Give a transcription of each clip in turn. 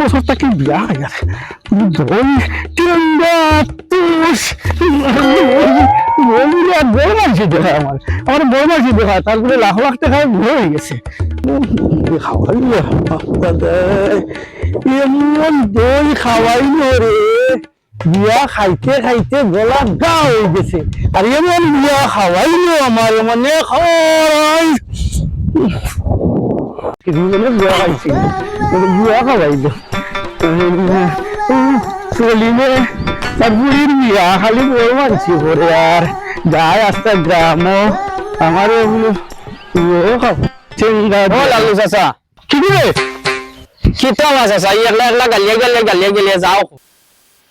হয়ে গেছে দই টিন্ডা তুষ বলিলে বড় মানসি দেখায় আমার আমার বড় মানসি দেখায় তারপরে লাখ লাখ টাকা হয়ে গেছে এমন দই খাওয়াইলো রে বিয়া খাইতে খাইতে গলা গা হয়ে গেছে আর এমন বিয়া খাওয়াইলো আমার মানে খাওয়াই বিয়া খাইছিল বিয়া খাওয়াইলো চলিলে বুড়ির বিয়া খালি বড় মানছি করে আর। যায় আস্তে গ্রাম আমার ওগুলো বিয়ে খাব। চেঙ্গা ও লালু চাচা। কি দিবে কিতা মাছ আছে একলা একলা গালিয়ে গালিয়ে গালিয়ে গালিয়ে যাও।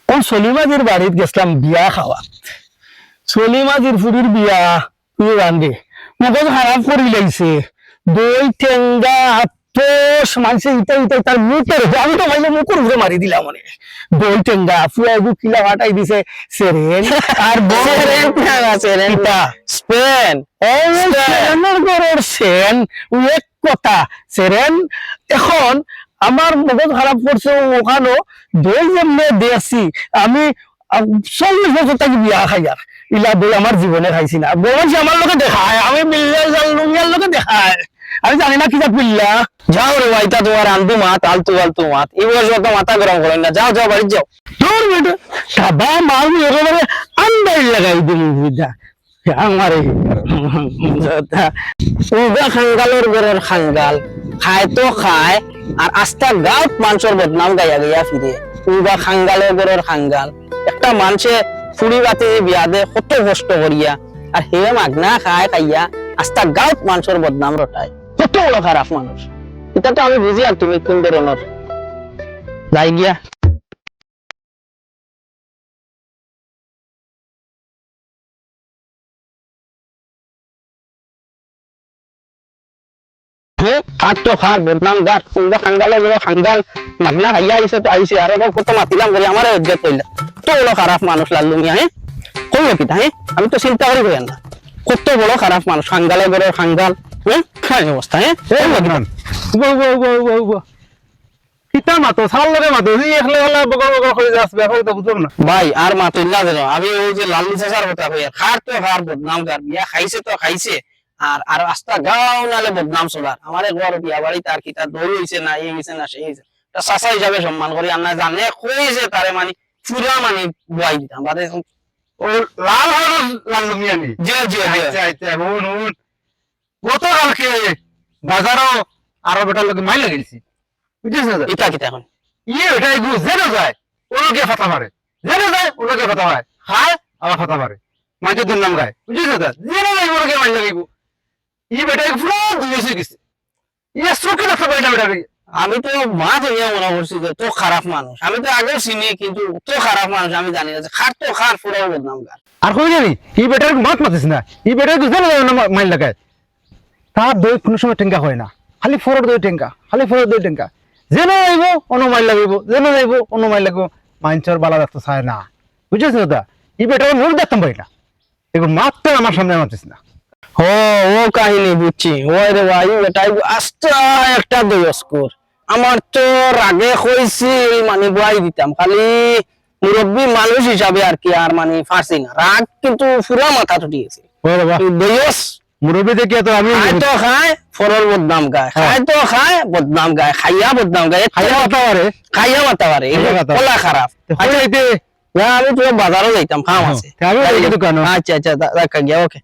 কোন সলিমাজির বাড়িত গেছিলাম বিয়া খাওয়া সলিমাজির ফুরির বিয়া তুই রান্ধে মগজ খারাপ করে লাইছে। দই ঠেঙ্গা পোষ মানছে ইটা ইটা তার মুখের আমি তো মুখের উপরে মারি দিলাম মানে টেঙ্গা ফুয়া দু কিলা হাটাই দিছে সেরেন আর সেরেন সেরেন। ইটা স্পেন ঘরের সেন এক কথা সেরেন এখন আমার মগজ খারাপ করছে ওখানো দই যেমনে দিয়েছি আমি চল্লিশ বছর থেকে বিয়া খাই আর। ইলা দই আমার জীবনে খাইছি না। বলছি আমার লোকে দেখায় আমি বিল্লা জাল লুঙ্গিয়ার লোকে দেখায়। আমি জানি না কি যা বিল্লা যাও রে ভাইটা তোমার আলতু মাত, আলতু আলতু মাত। বয়স অত মাথা গরম করেন না। যাও যাও, বাড়ি যাও। তোর বেটা। সাদা মাল একেবারে আন্দাই লাগাই দিন তো খায় আস্তা গাঁত বদনাম গাইয়া গাইয়া কত কষ্ট করিয়া। আর হে মাগনা খায় খাইয়া, আস্তা গাঁত মানুষের বদনাম রটায়। কত বড় খারাপ মানুষ? এটা তো আমি বুঝি আর তুমি কোন ধরনের? যাই গিয়া। তো খার বদনাম গার কুন্দা খাঙ্গালে বড় খাঙ্গাল। মাগনা খাইয়া আইছে তো আইছে আর এবার কত মাতিলাম করে আমার ইজ্জত কইলা তো বড় খারাপ মানুষ লাল্লু মিয়া হ্যাঁ? হ্যাঁ? আমি তো চিন্তা করি না। কত বড় খারাপ মানুষ খাঙ্গালে বড় খাঙ্গাল। অবস্থা হ্যাঁ এই ভগবান গো গো গো গো গো কিতা মাতো সাল লগে মাতো জি একলে একলা বগর বগর করে যাচ্ছে এখন তো বুঝলাম না? ভাই আর মাতুল্লা যেন। আমি ওই যে লাল্লু চাচার কথা কই খার তো খার বদনাম গার বিয়া খাইছে তো খাইছে। আর আর রাস্তা গাও নালে বদনাম চলার আমার ঘর বিয়া বাড়ি তার কি তার দই হইছে না এই হইছে না সেই হইছে তা চাচা হিসাবে সম্মান করি আর না জানে কইছে তারে মানে চুরা মানে বুয়াই দিতাম। বাদে লাল আচ্ছা আচ্ছা হুন হুন গতকালকে বাজারও আরও বেটার লোক মাই লাগিয়েছি। বুঝেছ ইটা কিতা এখন? ইয়ে ওটা এগু জেনে যায় ওলোকে ফাতা মারে। জেনে যায় ওলোকে ফাতা মারে। খায় আবার ফাতা মারে। মাঝে গায়। জেনে যায় ওলোকে মাই লাগিব ই বেটা পুরো দুয়েছে গেছে। ইয়ে চোখে দেখতে পাই না বেটা আমি তো মা ধরিয়া মনে করছি যে তো খারাপ মানুষ। আমি তো আগেও চিনি কিন্তু তো খারাপ মানুষ আমি জানি না খার তো খার পুরো বদনাম গার। আর কই জানি? ই বেটার মাত মাতিস না। ই বেটার যায় না মাইল লাগায়। তার দই কোনো সময় টেঙ্কা হয় না। খালি ফরর দই টেঙ্কা খালি ফরর দই টেঙ্কা যেন যাইব অন্য মাইল লাগিব যেন যাইব অন্য মাইল লাগিব মাইনচর বালা দেখতে চায় না। বুঝেছ দাদা? ই বেটার মুখ দেখতাম পারি না। এগুলো মাত্র আমার সামনে মাতিস না। ও ও কাহিনী বুঝছি। ওই রে ভাই আস্তা একটা দয়স্কর আমার তো রাগে হয়েছিল মানে বুয়াই দিতাম। খালি মুরব্বী মানুষ হিসাবে আর কি আর মানে ফার্সি না। রাগ কিন্তু পুরা মাথা টুটি গেছে ও বাবা। দয়স মুরব্বী দেখে তো আমি খাই তো খায় ফরল বদনাম গায় হ্যাঁ। খায় তো খায় বদনাম গায় খাইয়া বদনাম গায় খাইয়া মাথা পারে খাইয়া মাথা পারে। কলা খারাপ। আচ্ছা এতে আমি তো বাজারও যাইতাম ফার্ম হ্যাঁ, আছে। আচ্ছা আচ্ছা দেখা গিয়া ওকে।